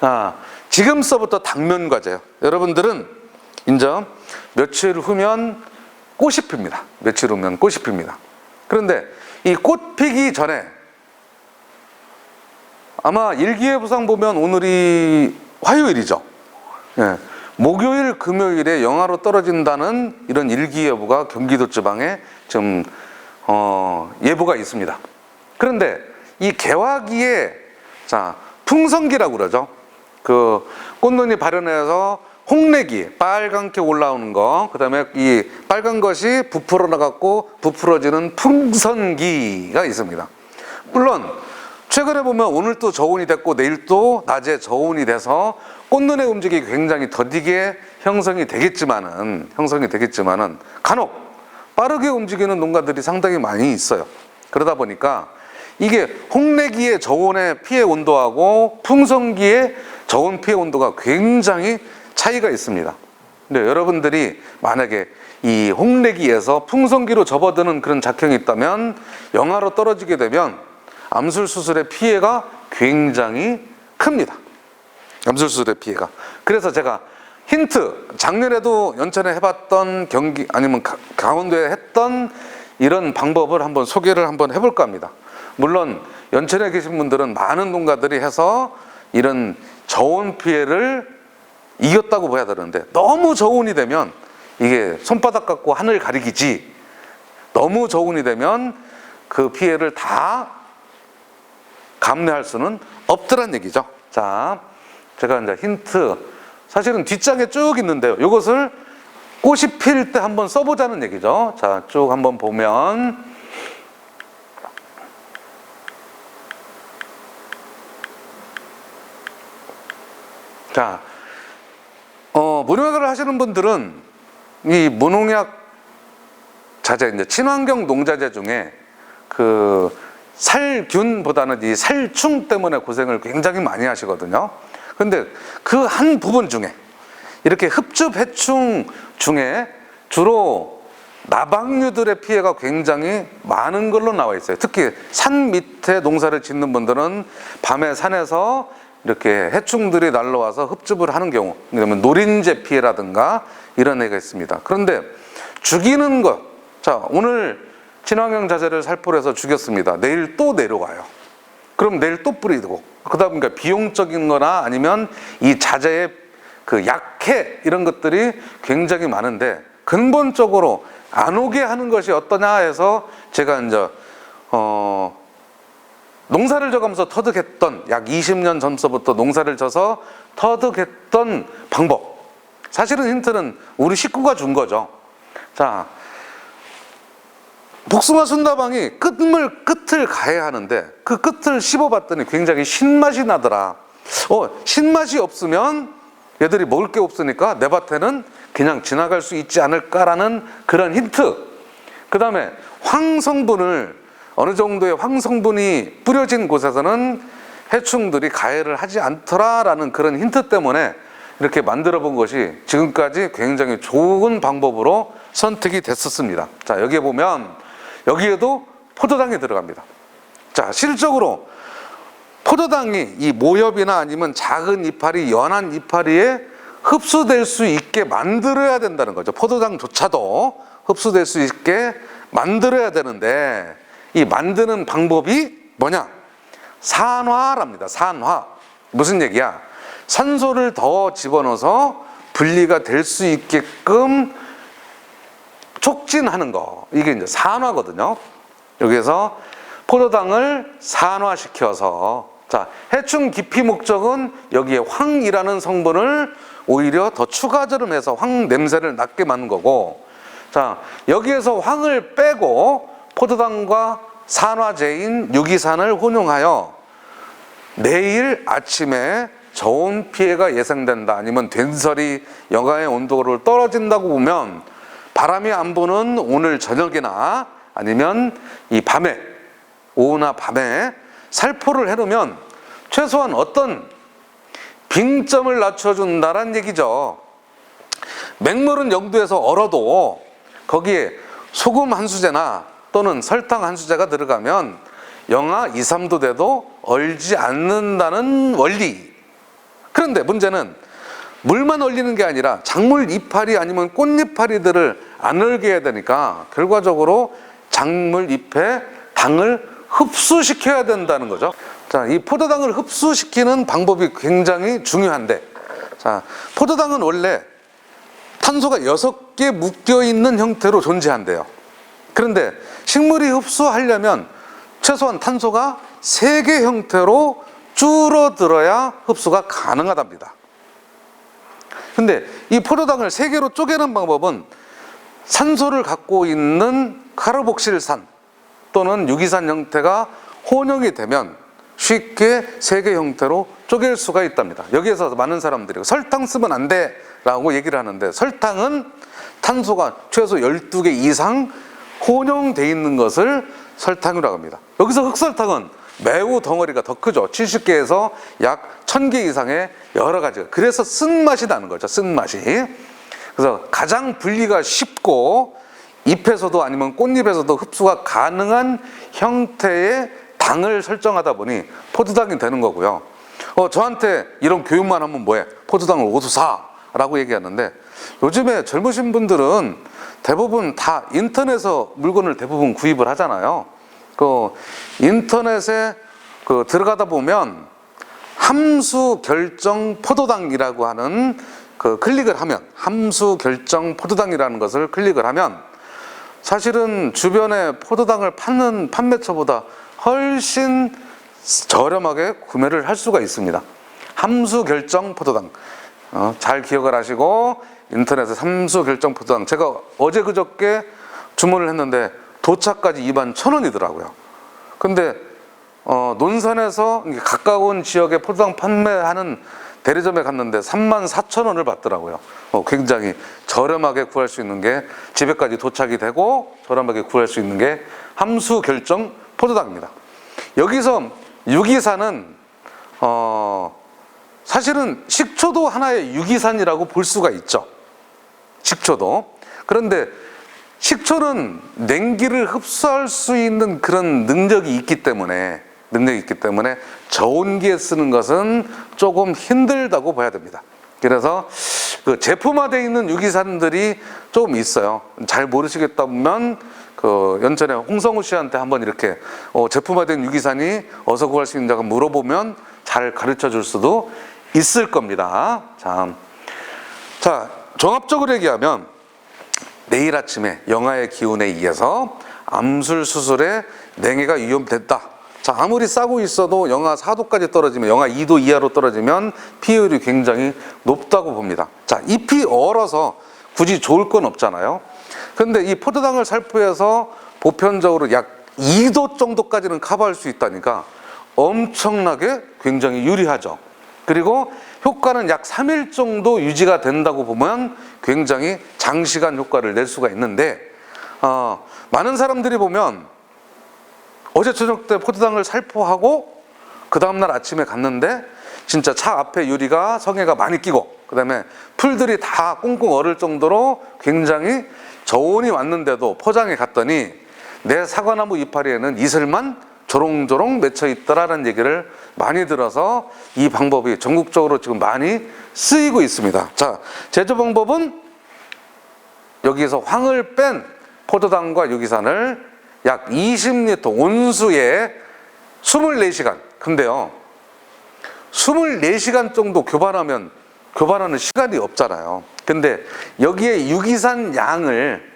아, 지금서부터 당면 과제요. 여러분들은 인정 며칠 후면 꽃이 핍니다. 며칠 후면 꽃이 핍니다. 그런데 이 꽃 피기 전에 아마 일기예보상 보면 오늘이 화요일이죠. 예. 목요일, 금요일에 영하로 떨어진다는 이런 일기예보가 경기도 지방에 좀 어, 예보가 있습니다. 그런데 이 개화기에 자 풍성기라고 그러죠. 그 꽃눈이 발현해서 홍래기 빨갛게 올라오는 거, 그다음에 이 빨간 것이 부풀어 나갔고 부풀어지는 풍선기가 있습니다. 물론 최근에 보면 오늘 또 저온이 됐고 내일 또 낮에 저온이 돼서 꽃눈의 움직임이 굉장히 더디게 형성이 되겠지만은 형성이 되겠지만은 간혹 빠르게 움직이는 농가들이 상당히 많이 있어요. 그러다 보니까 이게 홍래기의 저온의 피해 온도하고 풍성기의 저온 피해 온도가 굉장히 차이가 있습니다. 근데 여러분들이 만약에 이 홍래기에서 풍성기로 접어드는 그런 작형이 있다면 영하로 떨어지게 되면 암술 수술의 피해가 굉장히 큽니다. 암술 수술의 피해가. 그래서 제가 힌트 작년에도 연천에 해봤던 경기 아니면 가- 강원도에 했던 이런 방법을 한번 소개를 한번 해볼까 합니다. 물론 연천에 계신 분들은 많은 농가들이 해서 이런 저온 피해를 이겼다고 봐야 되는데 너무 저온이 되면 이게 손바닥 갖고 하늘 가리기지 너무 저온이 되면 그 피해를 다 감내할 수는 없더란 얘기죠. 자, 제가 이제 힌트 사실은 뒷장에 쭉 있는데요. 이것을 꽃이 필 때 한번 써보자는 얘기죠. 자, 쭉 한번 보면 자, 어, 무농약을 하시는 분들은 이 무농약 자재, 이제 친환경 농자재 중에 그 살균보다는 이 살충 때문에 고생을 굉장히 많이 하시거든요. 근데 그 한 부분 중에 이렇게 흡즙 해충 중에 주로 나방류들의 피해가 굉장히 많은 걸로 나와 있어요. 특히 산 밑에 농사를 짓는 분들은 밤에 산에서 이렇게 해충들이 날라와서 흡즙을 하는 경우, 그러면 노린재 피해라든가 이런 애가 있습니다. 그런데 죽이는 것, 자 오늘 친환경 자재를 살포해서 죽였습니다. 내일 또 내려가요. 그럼 내일 또 뿌리고 그러다 보니까 비용적인 거나 아니면 이 자재의 그 약해 이런 것들이 굉장히 많은데 근본적으로 안 오게 하는 것이 어떠냐 해서 제가 이제 어 농사를 져가면서 터득했던 약 20년 전서부터 농사를 져서 터득했던 방법 사실은 힌트는 우리 식구가 준 거죠 자 복숭아 순다방이 끝물 끝을 가야 하는데 그 끝을 씹어봤더니 굉장히 신맛이 나더라. 어 신맛이 없으면 얘들이 먹을 게 없으니까 내 밭에는 그냥 지나갈 수 있지 않을까라는 그런 힌트. 그 다음에 황성분을 어느 정도의 황성분이 뿌려진 곳에서는 해충들이 가해를 하지 않더라라는 그런 힌트 때문에 이렇게 만들어 본 것이 지금까지 굉장히 좋은 방법으로 선택이 됐었습니다. 자, 여기에 보면 여기에도 포도당이 들어갑니다. 자, 실적으로 포도당이 이 모엽이나 아니면 작은 이파리, 연한 이파리에 흡수될 수 있게 만들어야 된다는 거죠. 포도당조차도 흡수될 수 있게 만들어야 되는데 이 만드는 방법이 뭐냐? 산화랍니다. 산화. 무슨 얘기야? 산소를 더 집어넣어서 분리가 될 수 있게끔 촉진하는 거. 이게 이제 산화거든요. 여기에서 포도당을 산화시켜서 자, 해충 기피 목적은 여기에 황이라는 성분을 오히려 더 추가절음해서 황 냄새를 맡게 만든 거고 자, 여기에서 황을 빼고 포도당과 산화제인 유기산을 혼용하여 내일 아침에 저온 피해가 예상된다 아니면 된설이 영하의 온도를 떨어진다고 보면 바람이 안 부는 오늘 저녁이나 아니면 이 밤에 오후나 밤에 살포를 해놓으면 최소한 어떤 빙점을 낮춰준다란 얘기죠. 맹물은 영도에서 얼어도 거기에 소금 한 수제나 또는 설탕 한 수제가 들어가면 영하 2, 3도 돼도 얼지 않는다는 원리 그런데 문제는 물만 얼리는 게 아니라 작물 이파리 아니면 꽃이파리들을 안 얼게 해야 되니까 결과적으로 작물 잎에 당을 흡수시켜야 된다는 거죠. 자, 이 포도당을 흡수시키는 방법이 굉장히 중요한데, 자, 포도당은 원래 탄소가 여섯 개 묶여 있는 형태로 존재한대요. 그런데 식물이 흡수하려면 최소한 탄소가 세 개 형태로 줄어들어야 흡수가 가능하답니다. 근데 이 포도당을 세 개로 쪼개는 방법은 산소를 갖고 있는 카르복실산 또는 유기산 형태가 혼용이 되면 쉽게 세 개 형태로 쪼갤 수가 있답니다. 여기에서 많은 사람들이 설탕 쓰면 안 돼 라고 얘기를 하는데 설탕은 탄소가 최소 12개 이상 혼용돼 있는 것을 설탕이라고 합니다. 여기서 흑설탕은 매우 덩어리가 더 크죠. 70개에서 약 1000개 이상의 여러 가지가. 그래서 쓴맛이 나는 거죠. 쓴맛이. 그래서 가장 분리가 쉽고 잎에서도 아니면 꽃잎에서도 흡수가 가능한 형태의 당을 설정하다 보니 포도당이 되는 거고요. 어, 저한테 이런 교육만 하면 뭐해? 포도당을 오수 사 라고 얘기하는데 요즘에 젊으신 분들은 대부분 다 인터넷에서 물건을 대부분 구입을 하잖아요. 그 인터넷에 그 들어가다 보면 함수 결정 포도당이라고 하는 그 클릭을 하면 함수 결정 포도당이라는 것을 클릭을 하면 사실은 주변에 포도당을 파는 판매처보다 훨씬 저렴하게 구매를 할 수가 있습니다. 함수 결정 포도당. 어, 잘 기억을 하시고 인터넷에 함수 결정 포도당. 제가 어제 그저께 주문을 했는데 도착까지 2만 천 원이더라고요. 근데 어, 논산에서 가까운 지역에 포도당 판매하는 대리점에 갔는데 3만 4천 원을 받더라고요. 어, 굉장히 저렴하게 구할 수 있는 게 집에까지 도착이 되고 저렴하게 구할 수 있는 게 함수 결정 포도당입니다. 여기서 유기산은 어, 사실은 식초도 하나의 유기산이라고 볼 수가 있죠. 식초도. 그런데 식초는 냉기를 흡수할 수 있는 그런 능력이 있기 때문에 능력이 있기 때문에 저온기에 쓰는 것은 조금 힘들다고 봐야 됩니다. 그래서 그 제품화되어 있는 유기산들이 조금 있어요. 잘 모르시겠다면 그 연천에 홍성우 씨한테 한번 이렇게 어, 제품화된 유기산이 어디서 구할 수 있는지 물어보면 잘 가르쳐 줄 수도 있을 겁니다. 자, 자 종합적으로 얘기하면 내일 아침에 영하의 기운에 의해서 암술 수술에 냉해가 위험됐다. 자, 아무리 싸고 있어도 영하 4도까지 떨어지면 영하 2도 이하로 떨어지면 피해율이 굉장히 높다고 봅니다. 자, 잎이 얼어서 굳이 좋을 건 없잖아요. 근데 이 포도당을 살포해서 보편적으로 약 2도 정도까지는 커버할 수 있다니까 엄청나게 굉장히 유리하죠. 그리고 효과는 약 3일 정도 유지가 된다고 보면 굉장히 장시간 효과를 낼 수가 있는데 어, 많은 사람들이 보면 어제 저녁 때 포도당을 살포하고 그 다음날 아침에 갔는데 진짜 차 앞에 유리가 성에가 많이 끼고 그 다음에 풀들이 다 꽁꽁 얼을 정도로 굉장히 저온이 왔는데도 포장해 갔더니 내 사과나무 이파리에는 이슬만 조롱조롱 맺혀 있더라는 얘기를 많이 들어서 이 방법이 전국적으로 지금 많이 쓰이고 있습니다. 자, 제조 방법은 여기에서 황을 뺀 포도당과 유기산을 약 20리터 온수에 24시간. 근데요, 24시간 정도 교반하면 교반하는 시간이 없잖아요. 근데 여기에 유기산 양을,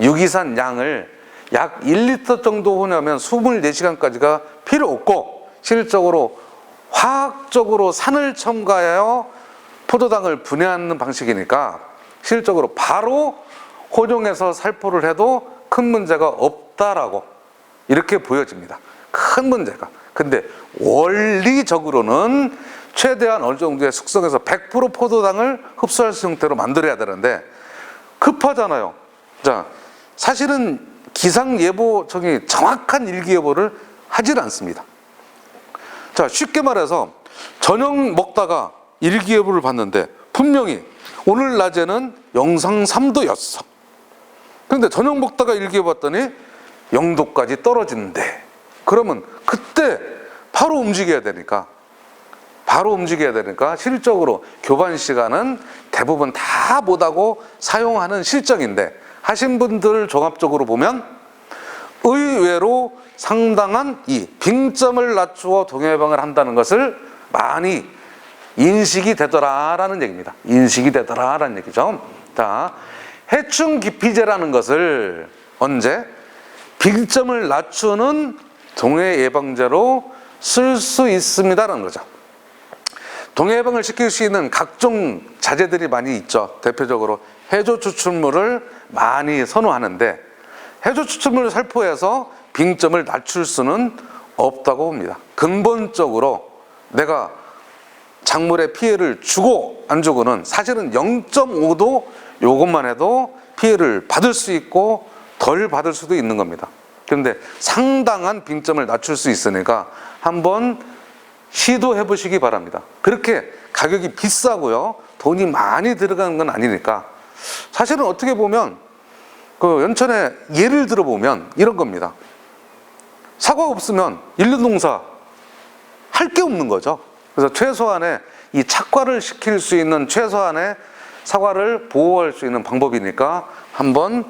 유기산 양을 약 1리터 정도 혼하면 24시간까지가 필요 없고 실적으로 화학적으로 산을 첨가하여 포도당을 분해하는 방식이니까 실적으로 바로 혼용해서 살포를 해도 큰 문제가 없다라고 이렇게 보여집니다. 큰 문제가. 근데 원리적으로는 최대한 어느 정도의 숙성해서 100% 포도당을 흡수할 수 형태로 만들어야 되는데 급하잖아요. 자, 사실은 기상 예보청이 정확한 일기 예보를 하질 않습니다. 자, 쉽게 말해서 저녁 먹다가 일기 예보를 봤는데 분명히 오늘 낮에는 영상 3도였어. 그런데 저녁 먹다가 일기해 봤더니 0도까지 떨어지는데 그러면 그때 바로 움직여야 되니까 바로 움직여야 되니까 실적으로 교반 시간은 대부분 다 못하고 사용하는 실적인데 하신 분들 종합적으로 보면 의외로 상당한 이 빙점을 낮추어 동해방을 한다는 것을 많이 인식이 되더라라는 얘기입니다. 인식이 되더라라는 얘기죠. 자, 해충 기피제라는 것을 언제 빙점을 낮추는 동해 예방제로 쓸 수 있습니다라는 거죠. 동해 예방을 시킬 수 있는 각종 자재들이 많이 있죠. 대표적으로 해조 추출물을 많이 선호하는데 해조 추출물을 살포해서 빙점을 낮출 수는 없다고 봅니다. 근본적으로 내가 작물에 피해를 주고 안 주고는 사실은 0.5도 요것만 해도 피해를 받을 수 있고 덜 받을 수도 있는 겁니다. 그런데 상당한 빙점을 낮출 수 있으니까 한번 시도해 보시기 바랍니다. 그렇게 가격이 비싸고요. 돈이 많이 들어가는 건 아니니까 사실은 어떻게 보면 그 연천에 예를 들어 보면 이런 겁니다. 사과 없으면 일년 농사 할 게 없는 거죠. 그래서 최소한의 이 착과를 시킬 수 있는 최소한의 사과를 보호할 수 있는 방법이니까 한번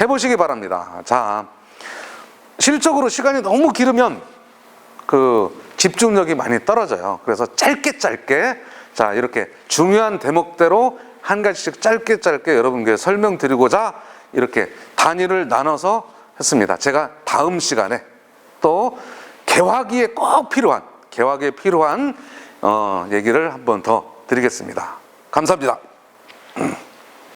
해보시기 바랍니다. 자, 실적으로 시간이 너무 길으면 그 집중력이 많이 떨어져요. 그래서 짧게 짧게 자 이렇게 중요한 대목대로 한 가지씩 짧게 짧게 여러분께 설명드리고자 이렇게 단위를 나눠서 했습니다. 제가 다음 시간에 또 개화기에 꼭 필요한 개화기에 필요한 어, 얘기를 한 번 더 드리겠습니다. 감사합니다.